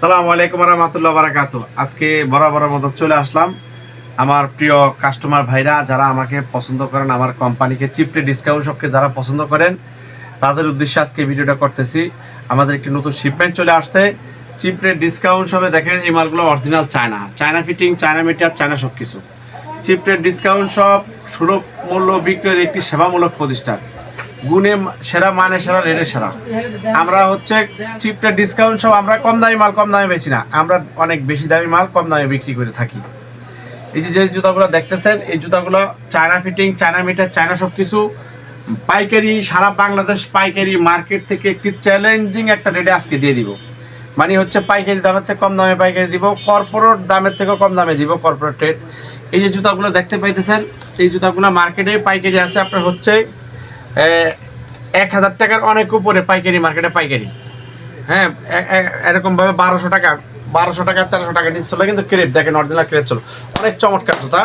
সালাম আলাইকুম রহমতুল্লাহ বারাকাত আজকে বরাবর মতো চলে আসলাম আমার প্রিয় কাস্টমার ভাইরা যারা আমাকে পছন্দ করেন, আমার কোম্পানিকে চিপটে ডিসকাউন্ট সবকে যারা পছন্দ করেন, তাদের উদ্দেশ্যে আজকে ভিডিওটা করতেছি। আমাদের একটি নতুন শিপমেন্ট চলে আসছে। চিপটে ডিসকাউন্ট সবে দেখেন এই মালগুলো original China China fitting China meter China সব কিছু চিপটের ডিসকাউন্ট সব সুলভ মূল্য বিক্রয়ের একটি সেবামূলক প্রতিষ্ঠান। গুণে সেরা মানে সেরা, রেটে সেরা। আমরা হচ্ছে চিপটা ডিসকাউন্ট সব আমরা কম দামি মাল কম দামে বেচি না। আমরা অনেক বেশি দামি মাল কম দামে বিক্রি করে থাকি। এই যে যে জুতাগুলো দেখতেছেন, এই জুতাগুলো China fitting China meter China সব কিছু পাইকারি, সারা বাংলাদেশ পাইকারি মার্কেট থেকে একটি চ্যালেঞ্জিং একটা রেটে আজকে দিয়ে দিব। মানে হচ্ছে পাইকারি দামের থেকে কম দামে পাইকারি দিব কর্পোরেট দামের থেকেও কম দামে দিব কর্পোরেট রেট এই যে জুতাগুলো দেখতে পাইতেছেন, এই জুতাগুলো মার্কেটে পাইকারি আছে, আপনার হচ্ছে এক হাজার টাকার অনেক উপরে পাইকারি মার্কেটে পাইকারি। হ্যাঁ এরকমভাবে বারোশো টাকা বারোশো টাকা, তেরোশো টাকা নিচে চলে, কিন্তু ক্রেপ, দেখেন অরিজিনাল ক্রেপ চলো। অনেক চমৎকার জুতা।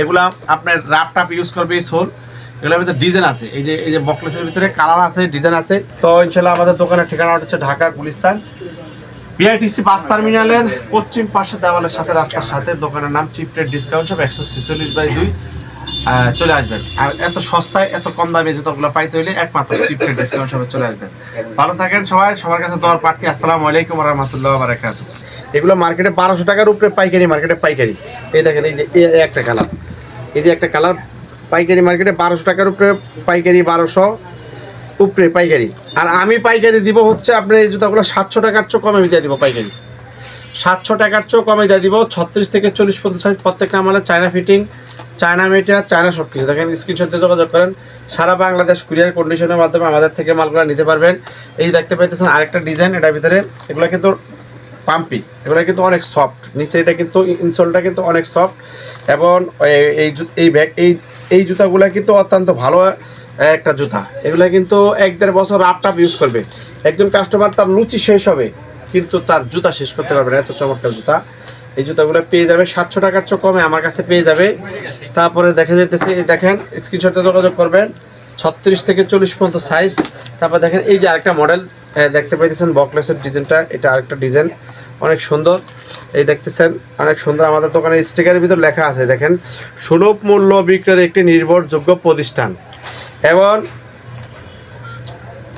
এগুলা আপনার রাপ টাপ ইউজ করবে সোল। এগুলোর ভিতরে ডিজাইন আছে। এই যে এই যে বকলেসের ভিতরে কালার আছে ডিজাইন আছে। তো ইনশাল্লাহ আমাদের দোকানের ঠিকানা হচ্ছে ঢাকা, গুলিস্তান। বিআইটিসি বাস টার্মিনালের পশ্চিম পাশে দেওয়ালের সাথে রাস্তার সাথে দোকানের নাম চিপটের ডিসকাউন্ট সব একশো ছেচল্লিশ বাই দুই। চলে আসবেন। আর এত সস্তায়, এত কম দামে জুতোগুলো পাইতে হইলে একমাত্র চিপটের ডিসকাউন্ট সবে চলে আসবেন। ভালো থাকেন সবাই, সবার কাছে দর প্রার্থী। আসসালামু আলাইকুম রহমতুল্লাহ বারাকাতু এগুলো মার্কেটে বারোশো টাকার উপরে পাইকারি, মার্কেটে পাইকারি। এই দেখেন, এই যে একটা কালার এই যে একটা কালার পাইকারি মার্কেটে বারোশো টাকার উপরে পাইকারি বারোশো, উপরে পাইকারি। আর আমি পাইকারি দিব হচ্ছে আপনার এই জুতাগুলো সাতশো টাকার চেয়ে কমে দিয়ে দিব পাইকারি। সাতশো টাকার চেয়েও কমে দিয়ে দিব। ছত্রিশ থেকে চল্লিশ পর্যন্ত সাইজ প্রত্যেকটা আমাদের China fitting China material China সব কিছু দেখেন স্ক্রিনশটে যোগাযোগ করেন। সারা বাংলাদেশ কুরিয়ার কন্ডিশনের মাধ্যমে আমাদের থেকে মালগুলো নিতে পারবেন। এই দেখতে পাইতেছেন আরেকটা ডিজাইন এটার ভিতরে এগুলো কিন্তু পাম্পি, এগুলো কিন্তু অনেক সফট নিচে এটা কিন্তু ইনসোলটা কিন্তু অনেক সফট এবং এই এই ব্যাগ এই এই জুতাগুলো কিন্তু অত্যন্ত ভালো একটা জুতা। এগুলো কিন্তু এক দেড় বছর রাপ টাপ ইউজ করবে। একজন কাস্টমার তার লুচি শেষ হবে, কিন্তু তার জুতা শেষ করতে পারবে না। এত চমৎকার জুতা। এই জুতাগুলো পেয়ে যাবে। সাতশো টাকার চেয়ে কমে আমার কাছে পেয়ে যাবে। তারপরে দেখা যাইতেছে, এই দেখেন স্ক্রিনশটে যোগাযোগ করবেন। ছত্রিশ থেকে চল্লিশ পর্যন্ত সাইজ তারপর দেখেন, এই যে আরেকটা মডেল দেখতে পাইতেছেন বকলেসের ডিজাইনটা। এটা আরেকটা ডিজাইন অনেক সুন্দর। এই দেখতেছেন, অনেক সুন্দর। আমাদের দোকানে স্টিকারের ভিতর লেখা আছে, দেখেন। সুলভ মূল্য বিক্রয়ের একটি নির্ভরযোগ্য প্রতিষ্ঠান। এবং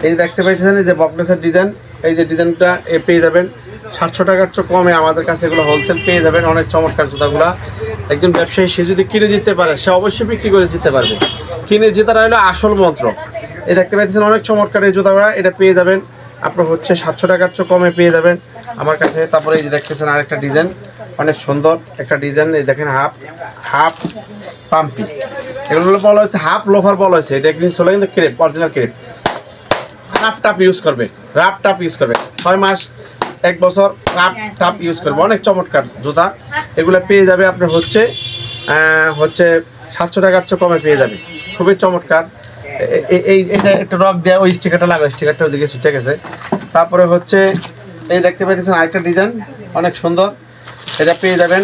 এই দেখতে পাইতেছেন, এই যে বকলেসের ডিজাইন এই যে ডিজাইনটা পেয়ে যাবেন। সাতশো টাকার চেয়ে কমে আমাদের কাছে এগুলো হোলসেল পেয়ে যাবেন, অনেক চমৎকার জুতাগুলা। একজন ব্যবসায়ী, সে যদি কিনে জিততে পারে, সে অবশ্যই বিক্রি করে জিততে পারবে। কিনে জেতার হলো আসল মন্ত্র। এই দেখতে পাচ্ছেন অনেক চমৎকার এই জুতাগুলা, এটা পেয়ে যাবেন। আপনার হচ্ছে সাতশো টাকার চেয়ে কমে পেয়ে যাবেন। আমার কাছে তারপরে এই যে দেখতেছেন আরেকটা ডিজাইন, অনেক সুন্দর একটা ডিজাইন। এই দেখেন হাফ হাফ পাম্পি। এগুলো বলা হচ্ছে হাফ লোফার বলা হয়েছে। এটা কিন্তু চলে কিন্তু crepe original crepe. Rough tough use করবে। রাপ টাপ ইউজ করবে। ছয় মাস এক বছর রাপ টাপ ইউজ করবে। অনেক চমৎকার জুতা। এগুলো পেয়ে যাবে আপনার হচ্ছে হচ্ছে সাতশো টাকার চেয়ে কমে পেয়ে যাবে। খুবই চমৎকার। এই এটা একটা রক দেওয়া ওই স্টিকারটা লাগবে স্টিকারটা ওদিকে ছুটে গেছে তারপরে হচ্ছে এই দেখতে পাইতেছেন আরেকটা ডিজাইন অনেক সুন্দর। এটা পেয়ে যাবেন।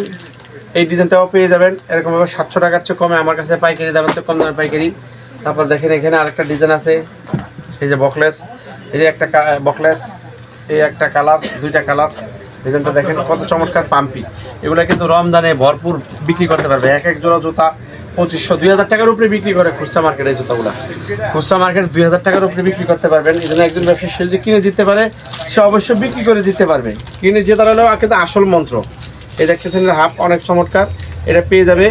এই ডিজাইনটাও পেয়ে যাবেন। এরকমভাবে সাতশো টাকার চেয়ে কমে। আমার কাছে পাইকারি দামের চেয়ে কম দামে পাইকারি। তারপর দেখেন এখানে আরেকটা ডিজাইন আছে। এই যে বকলেস, এই যে একটা বকলেস, এই একটা কালার, দুইটা কালার, ডিজাইনটা দেখেন কত চমৎকার পাম্পি। এগুলো কিন্তু রমজানে ভরপুর বিক্রি করতে পারবে। এক এক জোড়া জুতা পঁচিশশো, দুই হাজার টাকার উপরে বিক্রি করে খুচরা মার্কেটে এই জুতাগুলো। খুচরা মার্কেট দুই হাজার টাকার উপরে বিক্রি করতে পারবেন। এই জন্য একজন ব্যবসায়ী সে যদি কিনে দিতে পারে, সে অবশ্য বিক্রি করে দিতে পারবে। কিনে জেতার হলেও কিন্তু আসল মন্ত্র। এই দেখতেছেন হাফ অনেক চমৎকার। এটা পেয়ে যাবে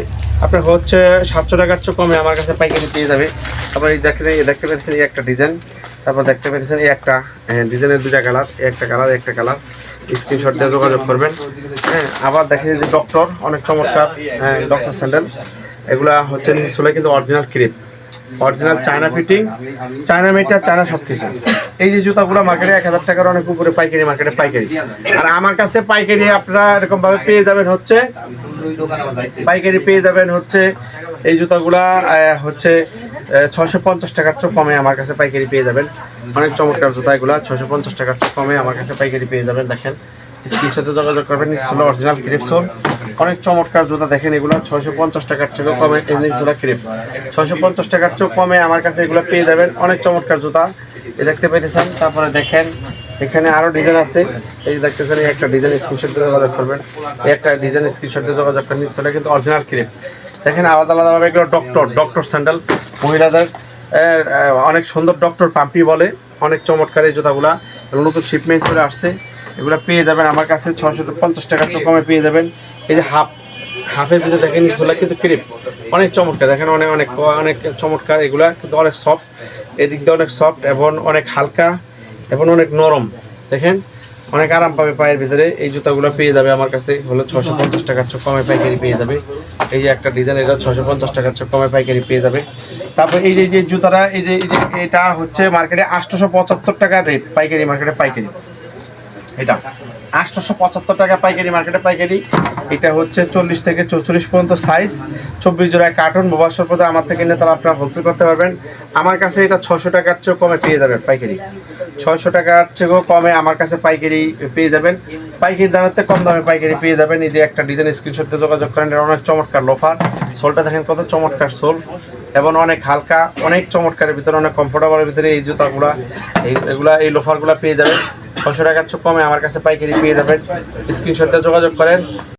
আপনার হচ্ছে সাতশো টাকার চেয়ে কমে আমার কাছে পাইকারি পেয়ে যাবে। আপনার এই দেখতে দেখতে পেয়েছেন এই একটা ডিজাইন তারপর দেখতে পেরেছেন এই একটা হ্যাঁ, ডিজাইনের দুইটা কালার একটা কালার একটা কালার স্ক্রিনশট দিয়ে যোগাযোগ করবেন। হ্যাঁ আবার দেখেন যে ডক্টর অনেক চমৎকার হ্যাঁ ডক্টর স্যান্ডেল। এগুলা হচ্ছে নিচে চলে কিন্তু original creep original China fitting China মেটা চায়না সব কিছু এই যে জুতাগুলো মার্কেটে এক হাজার টাকার অনেক উপরে পাইকারি মার্কেটে পাইকারি। আর আমার কাছে পাইকারি আপনারা এরকম ভাবে পেয়ে যাবেন হচ্ছে, পাইকারি পেয়ে যাবেন হচ্ছে এই জুতাগুলা হচ্ছে ছশো পঞ্চাশ টাকার চেয়ে কমে আমার কাছে পাইকারি পেয়ে যাবেন। অনেক চমৎকার জুতা এগুলা ছশো পঞ্চাশ টাকার চেয়ে কমে আমার কাছে পাইকারি পেয়ে যাবেন, দেখেন। স্ক্রিনশটে যোগাযোগ করবেন। নিচে অরিজিনাল ক্রিপসোল অনেক চমৎকার জুতা দেখেন, এগুলো ছয়শো পঞ্চাশ টাকার চেয়েও কমে এই নিচগুলা ক্রিপ। ছয়শো পঞ্চাশ টাকার চেয়েও কমে আমার কাছে এগুলো পেয়ে যাবেন। অনেক চমৎকার জুতা। এ দেখতে পাইতেছেন, তারপরে দেখেন, এখানে আরও ডিজাইন আছে। এই দেখতেছেন, এই একটা ডিজাইন স্ক্রিনশট দিয়ে যোগাযোগ করবেন। এই একটা ডিজাইন স্ক্রিনশট দিয়ে যোগাযোগ করেন। সেটা কিন্তু অরিজিনাল ক্রিম দেখেন, আলাদা আলাদাভাবে এগুলো ডক্টর ডক্টর স্যান্ডেল মহিলাদের অনেক সুন্দর ডক্টর পাম্পি বলে। অনেক চমৎকার এই জুতাগুলা। এবং নতুন শিপমেন্ট চলে আসছে। এগুলো পেয়ে যাবেন আমার কাছে ছশো পঞ্চাশ টাকার চোখ কমে পেয়ে যাবেন। এই যে হাফ হাফের পিছনে দেখেন নিচগুলা কিন্তু ক্রিপ অনেক চমৎকার দেখেন অনেক অনেক অনেক চমৎকার এগুলা কিন্তু অনেক সফট এদিক দিয়ে অনেক সফট এবং অনেক হালকা এবং অনেক নরম। দেখেন অনেক আরাম পাবে পায়ের ভিতরে। এই জুতাগুলো পেয়ে যাবে আমার কাছে হলো ছশো পঞ্চাশ টাকার চোখ কমে পাইকারি পেয়ে যাবে। এই যে একটা ডিজাইন এটা ছশো পঞ্চাশ টাকার চোখ কমে পাইকারি পেয়ে যাবে। তারপর এই যে এই যে জুতাটা এই যে এই যে এটা হচ্ছে মার্কেটে আটশোশো পঁচাত্তর টাকা রেট পাইকারি মার্কেটে পাইকারি। এটা। আটশোশো পঁচাত্তর টাকা পাইকারি মার্কেটে পাইকারি। এটা হচ্ছে চল্লিশ থেকে চৌচল্লিশ পর্যন্ত সাইজ চব্বিশ জোড়ায় কার্টুন মোবাইল পথে আমার থেকে নিয়ে তারা আপনারা হোলসেল করতে পারবেন। আমার কাছে এটা ছশো টাকার চেয়েও কমে পেয়ে যাবেন পাইকারি। ছয়শো টাকার চেয়েও কমে আমার কাছে পাইকারি পেয়ে যাবেন। পাইকারি দামের থেকে কম দামে পাইকারি পেয়ে যাবেন। এই যে একটা ডিজাইন স্ক্রিনশট যোগাযোগ করেন এটা অনেক চমৎকার লোফার সোলটা দেখেন কত চমৎকার সোল। এবং অনেক হালকা, অনেক চমৎকারের ভিতরে, অনেক কমফোর্টেবলের ভিতরে এই জুতাগুলা, এই এগুলা, এই লোফারগুলা পেয়ে যাবেন। ছশো টাকার চেয়ে কমে আমার কাছে পাইকারি পেয়ে যাবেন। স্ক্রিনশটে যোগাযোগ করেন।